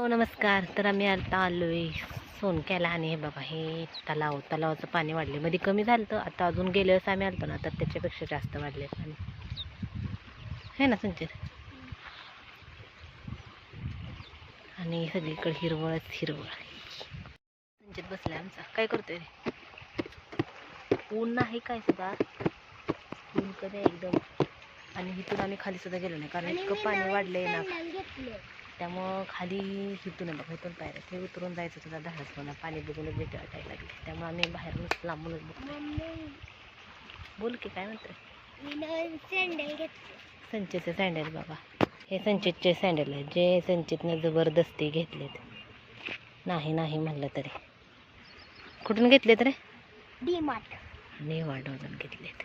हो नमस्कार. तर आम्ही आता आलोय सोनक्याला आणि हे बघा हे तलाव तलावाचं पाणी वाढले मध्ये कमी झालं तर आता अजून गेले असं आम्ही आलतो ना आता त्याच्यापेक्षा जास्त वाढले पाणी. हे ना संचित आणि सगळीकडे हिरवळच हिरवळ संचित बसलाय आमचा. काय करतोय रे? ऊन नाही काय सुद्धा? ऊन कधी एकदम? आणि इथून आम्ही खाली सुद्धा गेलो नाही कारण इतकं पाणी वाढलंय ना. त्यामुळं खाली इथून आहे बघा इथून पायऱ्या. ते उतरून जायचं तुझा धाडस म्हणा पाणी बघूनच भीती वाटायला लागली. त्यामुळे आम्ही बाहेरूनच लांबूनच बघतो. बोल की काय म्हणतोय? संचितचे सँडल बाबा. हे संचितचे सँडल आहे जे संचितनं जबरदस्ती घेतलेत. नाही नाही म्हणलं तरी. कुठून घेतलेत रे? मी वाढवून घेतलेत.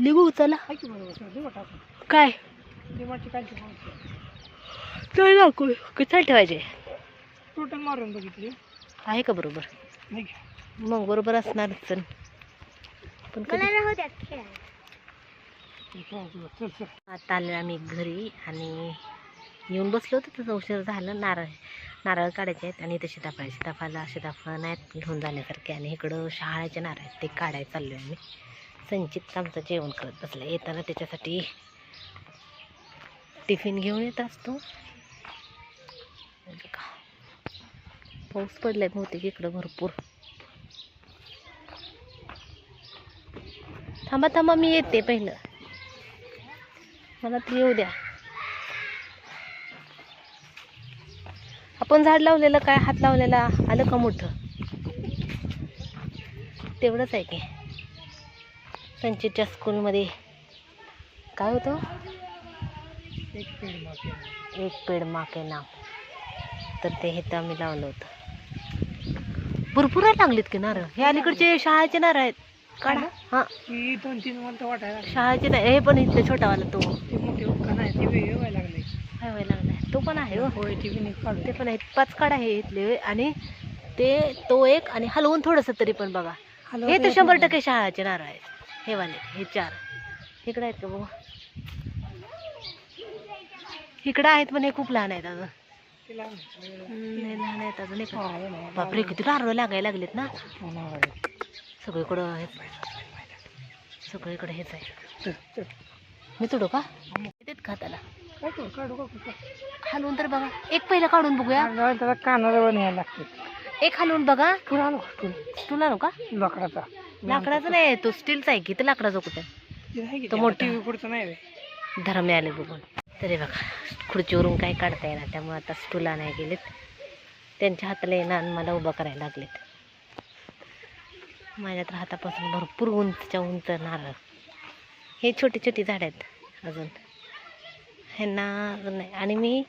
निघू चला. काय? तर नको किती ठेवायचे? टोटल मारून बघितली. आहे का बरोबर? नाही मग बरोबर असणारच चल. पण चल चल आता आलो आम्ही घरी आणि येऊन बसलो होतो तसं उशीर झालं. नारळ नारळ काढायचे आहेत आणि इथे सीताफळ सीताफळाला सीताफळ नाहीत घेऊन जाण्यासारखे आणि इकडं शहाळ्याचे नारळ आहेत ते काढायला चाललो आहे आम्ही. संचित आमचं जेवण करत बसलं येताना त्याच्यासाठी टिफिन घेऊन येत असतो. का पाऊस पडलाय बहुतेक इकडं भरपूर. थांबा थांबा मी येते पहिलं. मला ते येऊ द्या. आपण झाड लावलेलं काय हात लावलेला आलं का मोठं? तेवढंच आहे की. संचितच्या स्कूलमध्ये काय होतं? एक पेड पेड माके नाव तर ते हे तर आम्ही लावलं होतं. भरपूर आहे लागलीत की नारळ हे अलीकडचे शहाचे नारळ आहेत. काढा. हां दोन तीन मला वाटायला नाही हे पण इथले छोटावाला तो. ते मोठे लागलाय? तो पण आहे हो. होय ती पण आहेत. पाच काढ आहे इथले आणि ते तो एक आणि हलवून थोडंसं तरी पण बघा. हे तर शंभर टक्के शहाचे नारळ आहेत. हे वाले हे चार. इकडे आहेत का बघा? इकडे आहेत पण हे खूप लहान आहेत अजून. नाही लहान आहेत अजून एक बापरे किती नारळ लागायला लागलेत ना. सगळीकडं हेच सगळीकडे हेच आहे मी तुडो का? येतात खाताला हलवून तर बघा. एक पहिलं काढून बघूया. त्याला कानाजवळ न्यायला लागते एक हलवून बघा. तुला तुला नो का? लाकडाचा लाकडाचा नाही तो स्टीलचा आहे की तर लाकडाचा कुठे? तो मोठी टीव्ही नाही धरम आले बघून. तरी बघा खुर्चीवरून काय काढता येणार? त्यामुळे आता स्टूला नाही गेलेत. त्यांच्या हाताला येणार मला उभं करायला लागलेत. माझ्या तर हातापासून भरपूर उंचच्या उंच नारळ. हे छोटी छोटी झाड आहेत अजून. ह्यांना अजून नाही. आणि मी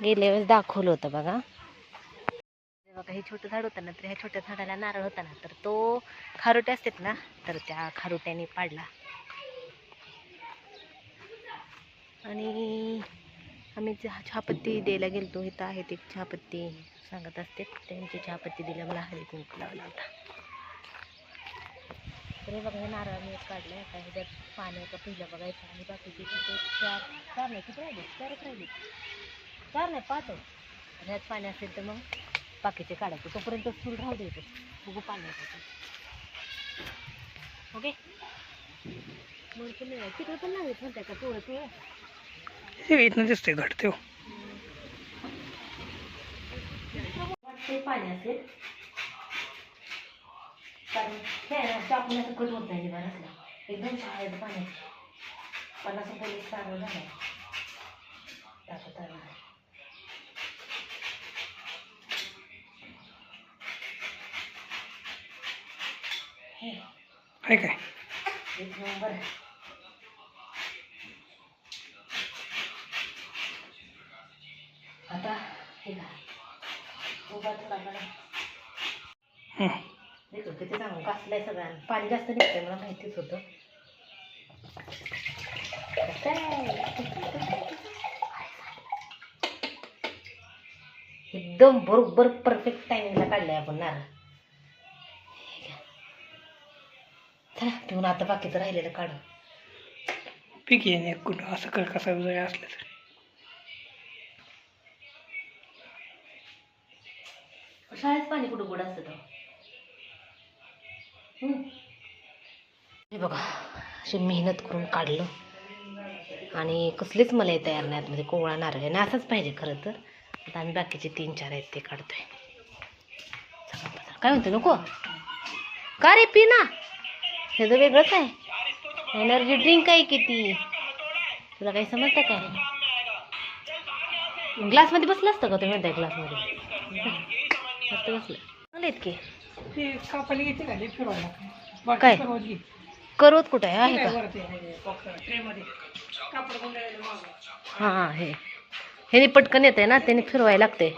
गेल्या वेळेस दाखवलं होतं बघा. बघा हे छोटं झाड होतं ना तर ह्या छोट्या झाडाला नारळ होता ना तर तो खारुटे असतात ना तर त्या खारुट्याने पाडला. आणि आम्ही चहा चहापत्ती द्यायला गेलतो. इथं आहेत एक चहापत्ती. सांगत असते. त्यांची चहापत्ती दिल्या मला हळदी कुंकू लावला होता. तर हे बघा हे नारळ मी एक काढलं आता ह्याच्यात पाण्याचं पहिलं बघायचं. आणि बाकीचे तिथे चार चार नाही किती राहिले? चारच राहिले. चार नाही पाच आहे. ह्यात पाणी असेल तर मग बाकीचे काढायचे तोपर्यंत फुल राहू द्यायचं बघू पाण्याचं ओके? मग पण तिकडे पण लागेल म्हणताय का? थोडं ते हे इथनं दिसतंय घडते हो। ते पाणी असेल कारण हे आहे ना चाकूला कट होत नाही बरं असलं एकदम शाळेत पाणी पन्नास रुपये एक चालू झालं टाकत आलं हे। आहे काय? एक नंबर कासलंय सगळ्यांना. पाणी जास्त निघतंय मला माहितीच होतं. एकदम बरोबर परफेक्ट टायमिंगला काढलंय आपण नारळ ठेवून आता बाकीचं राहिलेलं काढू. पीक एक कुठं असं कर कसा जरी असलं तरी. शाळेत पाणी कुठं गोड असतं. हे बघा अशी मेहनत करून काढलं. आणि कसलेच मला हे तयार नाही म्हणजे कोवळा नारळ आहे ना असंच पाहिजे खरं तर. आता आम्ही बाकीचे तीन चार आहेत ते काढतोय. काय म्हणतो नको? का रे पी ना? हे तर वेगळंच आहे. एनर्जी ड्रिंक आहे किती? तुला काही समजतं काय ग्लासमध्ये बसलं असतं का तुम्ही म्हणताय ग्लासमध्ये? मस्त बसलं. चांगले आहेत की? ते कापायला घेते का ते फिरवायला? बाकी काय? करवत कुठं आहे? आहे काय का? वरती आहे, box आहे, tray मध्ये. कापड गुंडाळलेलं मागं. हां हां हे. हे पटकन येते ना त्याने फिरवायला लागते.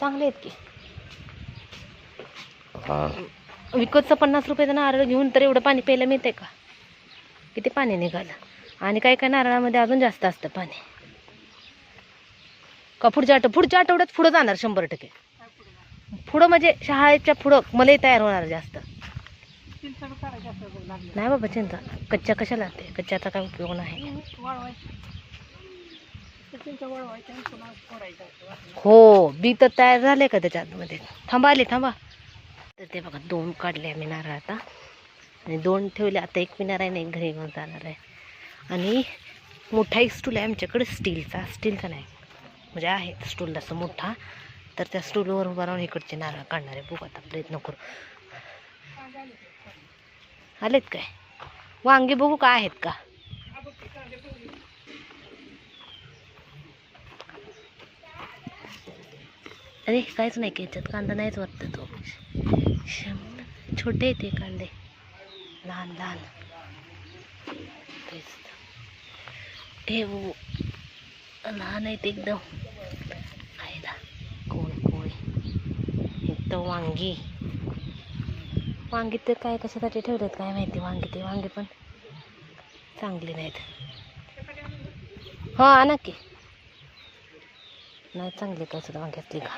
चांगले आहेत की. विकतचं पन्नास रुपयाचं नारळ घेऊन तर एवढं पाणी प्यायला मिळते का? किती पाणी निघालं? आणि काही काही नारळामध्ये अजून जास्त असतं पाणी? का पुढच्या आठव पुढच्या आठवड्यात पुढं जाणार शंभर टक्के? पुढं म्हणजे शाळेच्या पुढं मलाही तयार होणार जास्त. नाही बाबा चिंता. कच्च्या कशाला ते कच्च्याचा काय उपयोग नाही. हो बी तर तयार झाले का त्याच्यामध्ये? थांबा आले थांबा. तर ते बघा दोन काढले आम्ही नारळ आता. आणि दोन ठेवले आता एक पिणार आहे आणि एक घरी घेऊन जाणार आहे. आणि मोठा एक स्टूल आहे आमच्याकडे स्टीलचा. स्टीलचा नाही. म्हणजे आहे स्टूल असं मोठा. तर त्या स्टूलवर उभा राहून इकडचे नारळ काढणार आहे बघू आता प्रयत्न करू. आलेत काय? वांगे बघू का आहेत का? अरे काहीच नाही की याच्यात कांदा नाहीच वाटतं तो. शं- छोटे आहेत ते कांदे. लहान लहान. हे लहान आहेत एकदम आयला कोण इथं वांगी. वांगी तर काय कशासाठी ठेवलेत काय माहिती वांगी ते वांगी पण चांगली नाहीत. हो नक्की नाही चांगली काय सुद्धा वांग्यातली का?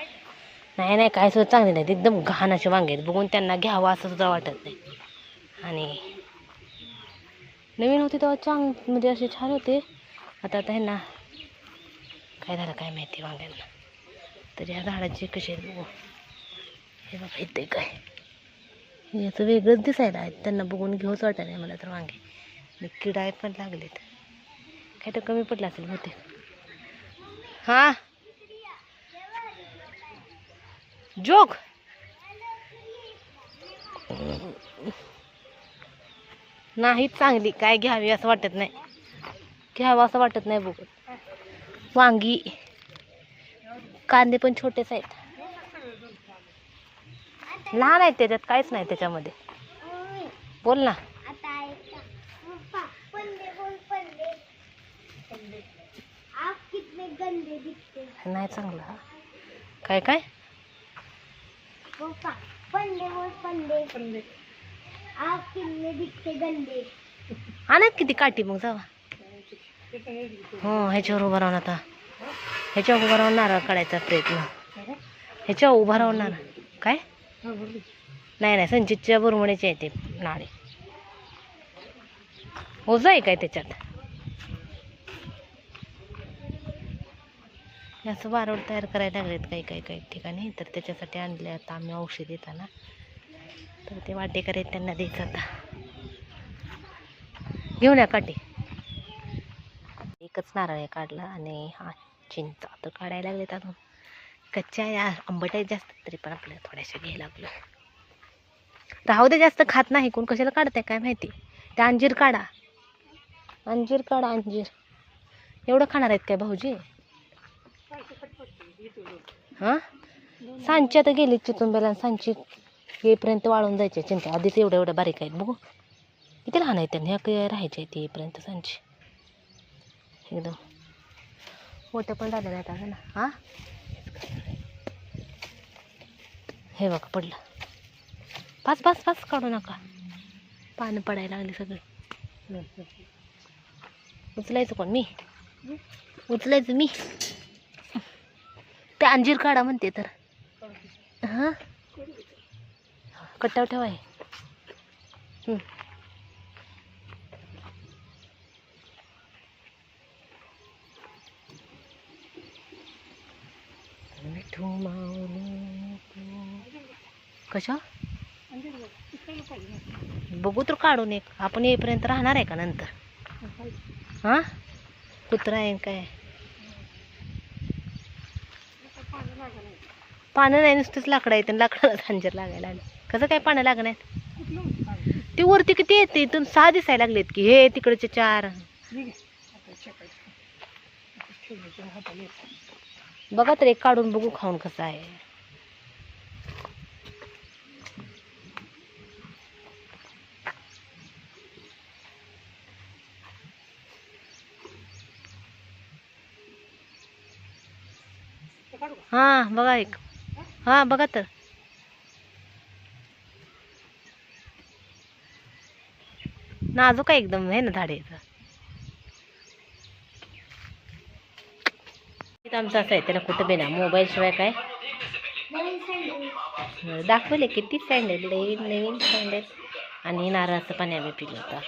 नाही नाही काय सुद्धा चांगली नाहीत. एकदम घाण अशी वांगे आहेत. बघून त्यांना घ्यावं असं सुद्धा वाटत नाही. आणि नवीन होते तेव्हा चांग म्हणजे असे छान होते. आता आता ह्यांना काय झालं काय माहिती वांग्यांना. तर ह्या झाडाची कशी आहेत बघू. हे बघा इथे काय याचं असं वेगळंच दिसायला आहे. त्यांना बघून घेऊच वाटत नाही मला तर वांगे आणि किडा पण लागलेत. काय तर कमी पडलं असेल होते हां? जोग नाही चांगली. काय घ्यावी असं वाटत नाही. घ्यावं असं वाटत नाही बघून. वांगी. कांदे पण छोटेच आहेत. लहान आहेत त्याच्यात काहीच नाही त्याच्यामध्ये. बोल ना. आप कितने गंदे दिखते हैं. नाही चांगलं. काय काय? पापा पंडे बोल पंडे पण आप कितने दिखते गंदे. आणत किती काठी मग जावा. हो ह्याच्यावर उभा राहून आता. ह्याच्यावर उभा राहून नारळ काढायचा प्रयत्न. ह्याच्यावर उभा राहून नारळ. काय? हा. नाही नाही संचितच्या बुरमण्याचे आहे ते नाळे ओझं आहे काय त्याच्यात? असं वारोड तयार करायला लागलेत काही काही काही ठिकाणी. तर त्याच्यासाठी आणले आता आम्ही औषध येताना. तर ते वाटेकर आहेत त्यांना द्यायचं आता. घेऊन या काटे. एकच नारळ आहे काढला आणि हा चिंचा तर काढायला लागलेत अजून. कच्च्या या आंबट आहेत जास्त तरी पण आपल्याला थोड्याशा घ्यायला लागलं. राहू दे जास्त खात नाही. कोण कशाला काढताय काय माहिती? ते अंजीर काढा. अंजीर काढा अंजीर. एवढं खाणार आहेत काय भाऊजी? हां? सांची आता गेली चिचुंब्याला आणि सांची येईपर्यंत वाळून जायचे चिंता. आधीच एवढ्या एवढ्या बारीक आहेत बघू. किती लहान आहेत त्यांनी? ह्या राहायचे आहेत येईपर्यंत सांची. एकदम. मोठं पण झालं नाहीत आता ना? हां? हे बघ पडलं. पाच पाच पाच काढू नका. पानं पडायला लागली सगळी. उचलायचं कोण? मी? उचलायचं मी? ते अंजीर काढा म्हणते तर. हां? कट्टाव ठेवा हे हं. मिठू माऊली कशा? बघ तर काढून एक. आपण येईपर्यंत राहणार आहे का नंतर. हां कुत्रा आहे काय. पानं नाही नुसतंच लाकडं आहेत लाकडाला झांजर लागायला लागले. कसं काय पानं लागणार? ती वरती किती येते इथून सहा दिसायला लागलेत की हे तिकडचे चार. बघा तर एक काढून बघू खाऊन कसं आहे. हां बघा एक. हां बघा तर. नाजूक आहे एकदम आहे ना झाडेचं आमचं असं आहे त्याला कुठं बेना मोबाईल शिवाय काय? दाखवले किती सँडल नवीन नवीन सँडल आणि नारळाचं पाणी आम्ही पिलं होतं.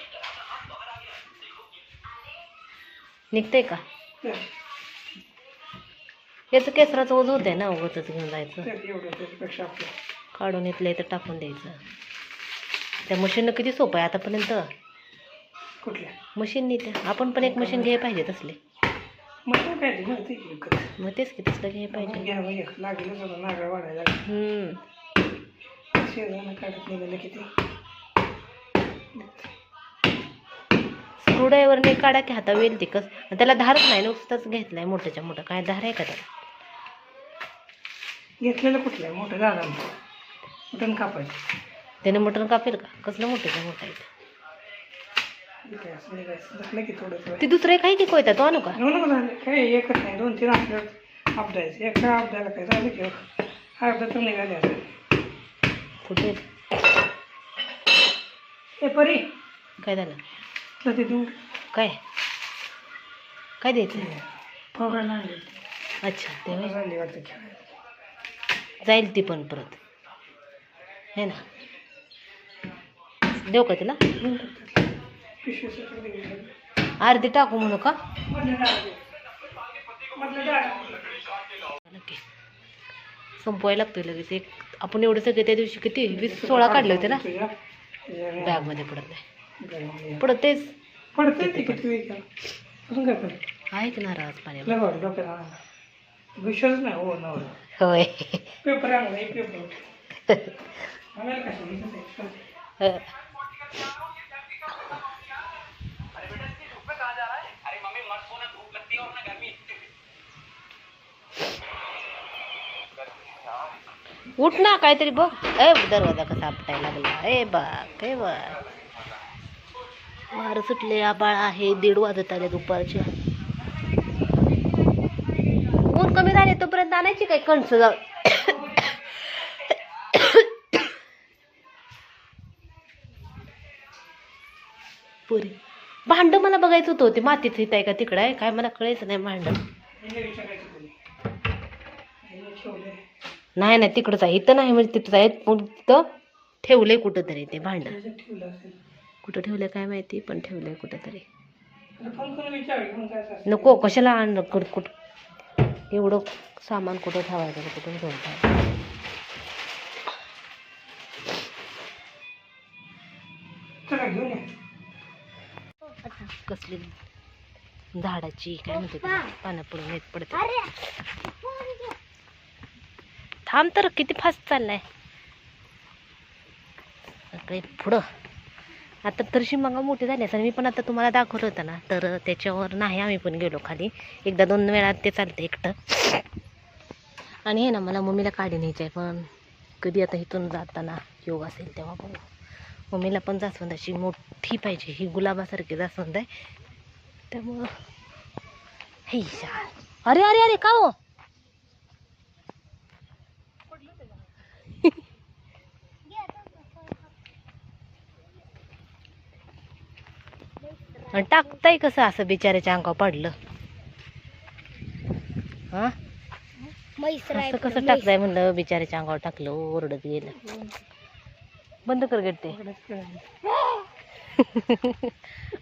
निघतंय का? ते- याचं केसराचं ओझ होतंय ना उगतच घेऊन जायचं. आपलं. काढून इथलं इथं टाकून द्यायचं. त्या मशीननं किती सोपं आहे आतापर्यंत? कुठल्या? मशीननी ते आपण पण एक मशीन घ्यायला पाहिजे तसले. मग विकत तेच की तसलं घ्यायला पाहिजे. एक. लागेल जरा वाढायला. हम्म. शेजारनं काढत निघालं किती? स्क्रूड्रायव्हरने काढा की हाता वेल तिकच. त्याला धारच नाही नुसतंच घेतलाय मोठ्याच्या मोठं. काय धार आहे का त्याला? घेतलेलं कुठलं आहे मोठं दादा कुठून कापायचं. त्याने मटण कापेल का? कसलं मोठं मोठं आहे ते? काय असं निघायचं झालं की थोडं थोडं ते दुसरं काही की कोयता? तो आणू का? नको नको झालं काय एकच नाही. दोन तीन आपल्याला अपडायचं एका अपडायला काय? झालं की अर्धा तर निघाले कुठे? परी. काय झालं? तर ते देऊ? काय? काय द्यायचं? आणले अच्छा ते वाटतं खेळायला. जाईल ती पण परत. हे ना. देऊ का तिला. अर्धी टाकू म्हणू का. नक्की संपवायला लागतोय लगेच. एक आपण एवढे सगळे त्या दिवशी किती? वीस सोळा काढले होते ना? बॅगमध्ये पडत नाही. बॅगमध्ये. पडत तेच पडतंय ते किती वेळ केलं. अजून काय कर आहे की नाराज पाणी लय भारी डोक्याला आणा. विश्वास नाही हो नवरा होय पेपर आणला पेपर आणायला कशाला? इथंच आहे. हं. उठ ना काहीतरी बघ ए दरवाजा कसा आपटायला लागला ए बघ ए बघ वारं सुटले आबाळ आहे दीड वाजत आले दुपारच्या. ऊन कमी झाले तोपर्यंत आणायची काय कणस जाऊ पुरी. भांड मला बघायचं होतं ते मातीत इथं आहे का तिकडं आहे? काय मला कळायचं नाही भांड. नाही नाही तिकडंच आहे. इथं नाही म्हणजे तिथंच आहे. पण तिथं ठेवलंय कुठं तरी ते भांड. ठेवलं. कुठं ठेवलंय काय माहिती पण ठेवलंय कुठं तरी आता फोन करून विचार घेऊन जायचं असेल. नको कशाला आण कुठ कुठ. एवढं सामान कुठं ठेवायचं कुठं ठेवायचं? या. कसली झाडाची काय म्हणते? पानं पडून येत पडते. अरे थांब तर किती फास्ट चाललाय. पुढं. आता तर शिमंगा मोठी झाली असं मी पण आता तुम्हाला दाखवलं होतं ना. तर त्याच्यावर नाही आम्ही पण गेलो खाली. एकदा दोन वेळा ते चालतं एकटं. आणि हे ना मला मम्मीला काढी न्यायची आहे पण कधी आता इथून जाताना योग असेल तेव्हा बघू. मम्मीला पण जास्वंद अशी मोठी पाहिजे. ही गुलाबासारखी जास्वंद आहे. त्यामुळं हे अरे अरे अरे का हो? आणि टाकताय कसं असं बिचाऱ्याच्या अंगावर पडलं. हा? असं कसं टाकताय म्हणलं बिचाऱ्याच्या अंगावर टाकलं ओरडत गेलं. बंद कर गेट ते.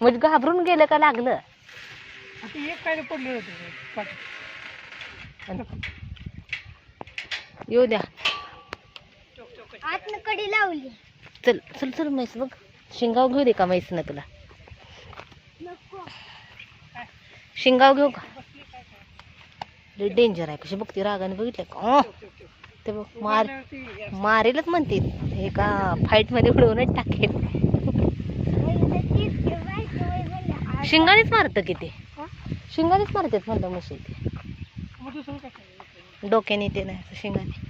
म्हणजे घाबरून गेलं का लागलं? येऊ द्या. आतनं कडी लावली. चल चल चल म्हैस बघ. शिंगाव घेऊ दे का म्हैसनं तुला? शिंगाव घेऊ का? डेंजर आहे. कशी बघते रागाने बघितलं का? ते बघ मार मारेलच म्हणते. एका फाईटमध्ये उडवूनच टाकेल. शिंगानेच मारतं किती? शिंगानेच मारतात म्हणलं म्हशी ते? डोक्याने ते नाही शिंगाने.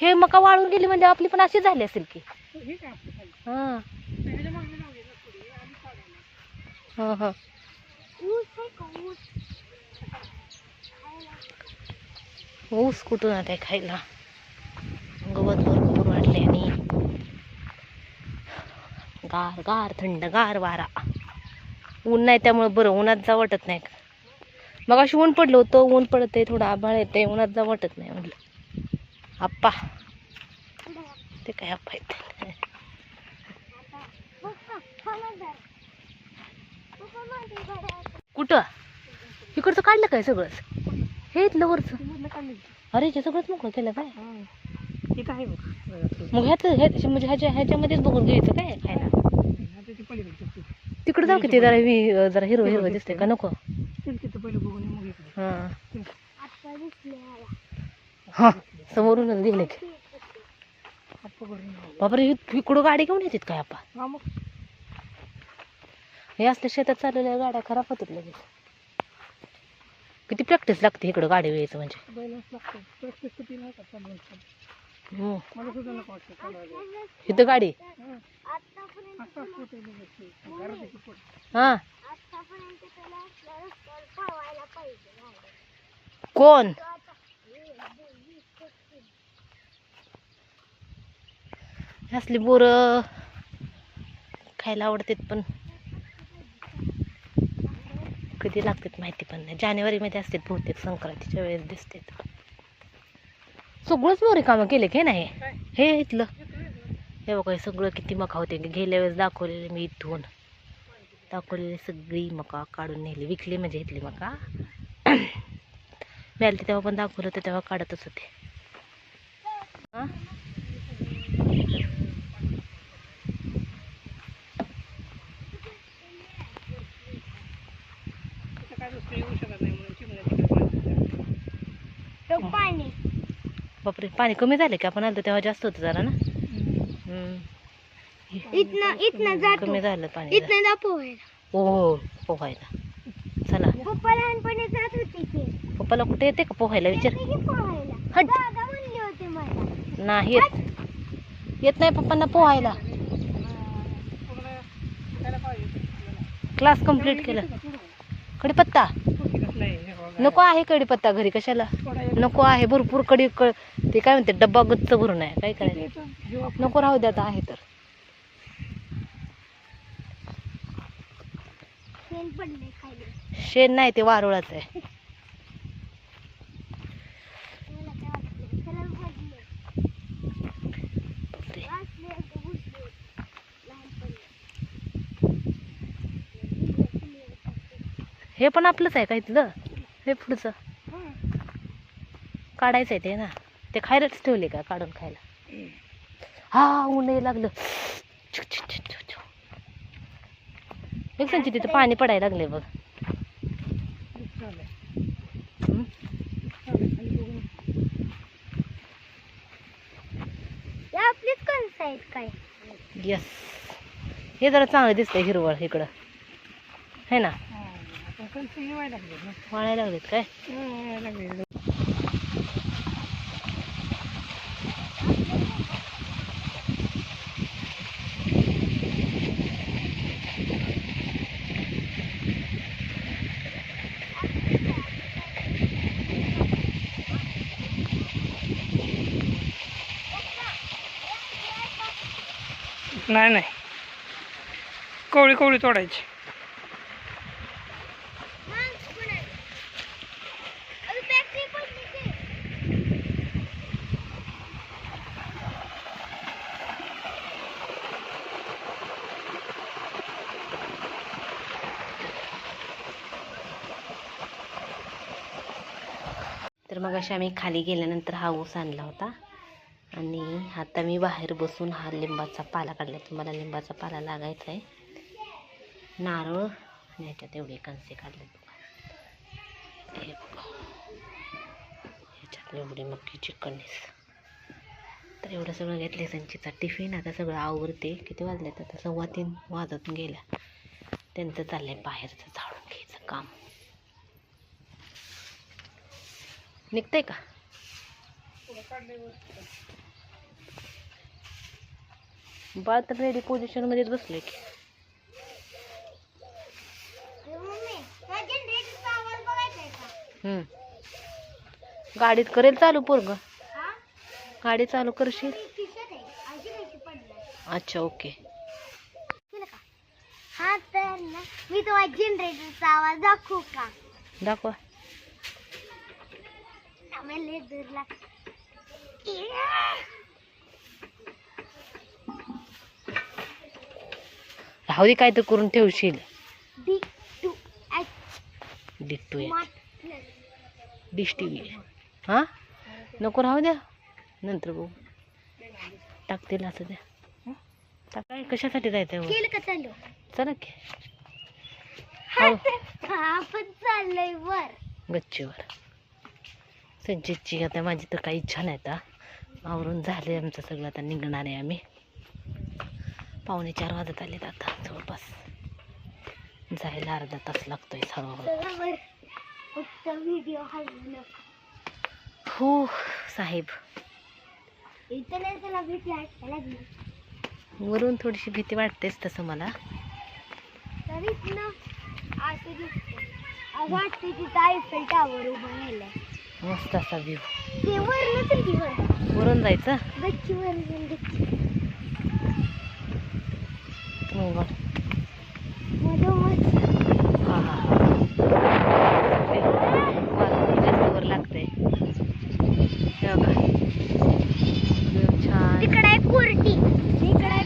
हे मका वाळून गेली म्हणजे आपली पण अशी झाली असेल की. हे काय आपलं खाली? हा ह्याच्या मागं लावली ना थोडी, आधी काढायला. हा हा. ऊस का कुठून आता खायला? गवत भरपूर वाढले आणि गार गार थंड गार वारा. ऊन नाही त्यामुळे बरं उन्हात जा वाटत नाही मग अशी ऊन पडलं होतं ऊन पडत आहे थोडं आभाळ येते उन्हात जा वाटत नाही म्हटलं आप्पा. ते काय आप्पा येते पप्पा थांबा जरा. पप्पा माझी घड्याळ आहे. कुठं? इकडचं काढलं काय सगळंच? हे इथलं वरचं. अरे हे सगळंच मोकळं केलं काय? मग ह्याच ह्या- म्हणजे ह्याच्या ह्याच्यामध्येच बघून घ्यायचं काय? खायला. तिकडे जाऊ की ते जरा वी- जरा हिरवं हिरवं दिसते का? नको. हा. हा समोरूनच दिले की. बापरे इ- इकडं गाडी घेऊन येतात काय आपण हा. हे असल्या शेतात चाललेल्या गाड्या खराब होतात लगेच किती प्रॅक्टिस लागते इकडं गाडी यायचं म्हणजे चालवायला. इथं गाडी हा. हा. कोण हे, हे. हे असली बोरं खायला आवडतात पण कधी लागतात माहिती पण नाही. जानेवारीमध्ये असतात बहुतेक संक्रांतीच्या वेळेस दिसतात. सगळंच मोरे कामं केले की नाही? हे इथलं. हे बघा हे सगळं किती मका होते. गेल्या वेळेस दाखवलेले मी इथून. दाखवलेली सगळी मका काढून नेली. विकली म्हणजे इथली मका. मी आली तेव्हा पण दाखवलं होतं तेव्हा काढतच होते. हां तिथं काय दुसरं येऊ शकत नाही म्हणून चिमण्या तिकडे बांधतात. तो पाणी बापरे. पाणी कमी झालं की आपण आलो तेव्हा जास्त होतं जरा ना. इथनं इथनं जातो. कमी झालं पाणी इथनं जा पोहायला हो पोहायला चला. पप्पा लहानपणी जात होते की. पप्पाला कुठे येते का पोहायला विचार? येते की पोहायला. हट. दादा म्हणले होते मला. नाही येत. येत नाही पप्पांना पोहायला. क्लास कंप्लीट केलं. हे बघा. नको आहे कडीपत्ता घरी कशाला? नको आहे भरपूर कडी क ते काय म्हणते डब्बा गच्च भरून आहे काय करायचं. जेव्हा नको राहू द्या आता आहे तर. शेण नाही ते वारुळाचं आहे. काय हे पण आपलंच आहे का इथलं हे पुढचं. काढायचं आहे ते ना. ते खायलाच ठेवले का काढून खायला? हा ऊन लागलं. एक संची तिथं पाणी पडायला लागले बघ. आपलीच कणसं आहेत काय? यस हे जरा चांगलं दिसतंय हिरवळ इकडं. है ना? वाळायला लागलेत काय? नाही नाही. कोवळी कोवळी तोडायची फॅक्टरी पडली की तर मग अशा आम्ही खाली गेल्यानंतर हा ऊस आणला होता. आणि आता मी बाहेर बसून हा लिंबाचा पाला काढला. तुम्हाला लिंबाचा पाला लागायचा आहे नारळ आणि ह्याच्यात एवढे कणसे काढले बघा. हे बघा. ह्याच्यात एवढी मक्कीची कणीस तर एवढं सगळं घेतले संचीचा टिफिन आता सगळं आवरते. किती वाजले तर सव्वा तीन वाजतून गेल्या. त्यांचं चाललंय बाहेरचं झाडून घ्यायचं काम. निघतंय का? बाळ तर रेडी पोझिशनमध्येच बसलोय की. गाडीत करेल चालू पोरग. गाडी चालू करशील? अच्छा ओके. हा तर ना मी तुम्हाला जनरेटरचा आवाज दाखवू का? दाखवा. आम्हाला लय दूर राहू दे काय तर करून ठेवशील. डी टू आहे स्मार्ट डिश टी व्ही हां? नको राहू द्या. नंतर बघू. टाकतील असं द्या. हं? टाक काय कशासाठी जायचं? केलं का चालू? चला की. हा हो. आपण चाललोय वर. गच्चीवर. संचितची आता माझी तर काही इच्छा नाही आता. आवरून झाले आमचं सगळं आता निघणार आहे आम्ही. पावणे चार वाजत आलेत आता जवळपास. जायला अर्धा तास लागतोय हलवलं हो साहेब. वरून थोडीशी भीती वाटतेच तसं मला. वाटतं तिथं आयफेल टावर उभं राहिलंय. मस्त असा व्ह्यू वरून जायचं? हा हा हा जास्त वर लागतंय. हे View छान. तिकडे